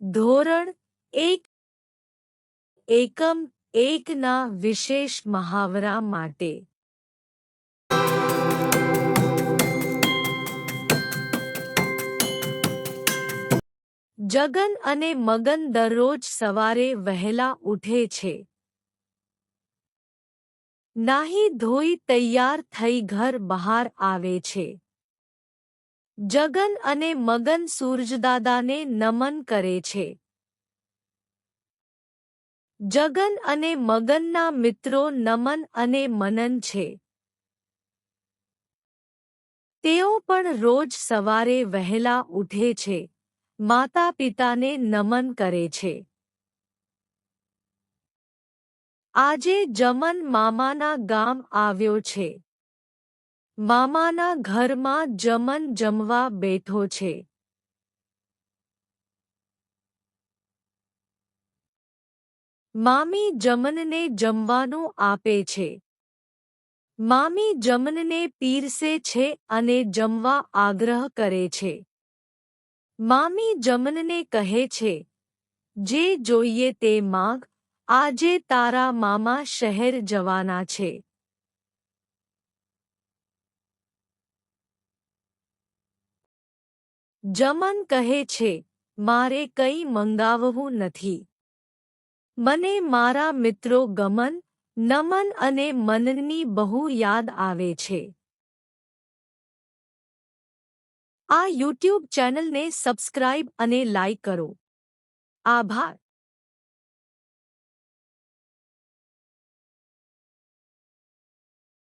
ધોરણ એક એકમ એકના વિશેષ મહાવરા માટે. જગન અને મગન દરરોજ સવારે વહેલા ઉઠે છે. નાહી ધોઈ તૈયાર થઈ ઘર બહાર આવે છે. જગન અને મગન સૂરજદાદાને નમન કરે છે. જગન અને મગનના મિત્રો નમન અને મનન છે. તેઓ પણ રોજ સવારે વહેલા ઉઠે છે. માતા પિતાને નમન કરે છે. આજે જમન મામાના ગામ આવ્યો છે. મામાના ઘરમાં જમન જમવા બેઠો છે. મામી જમનને જમવાનું આપે છે. મામી જમનને પીરસે છે અને જમવા આગ્રહ કરે છે. મામી જમનને કહે છે, જે જોઈએ તે માગ, આજે તારા મામા શહેર જવાના છે. જમન કહે છે, મારે કંઈ મંગાવવું નથી. મને મારા મિત્રો ગમન, નમન અને મનની બહુ યાદ આવે છે. આ યુટ્યુબ ચેનલને સબસ્ક્રાઇબ અને લાઇક કરો. આભાર.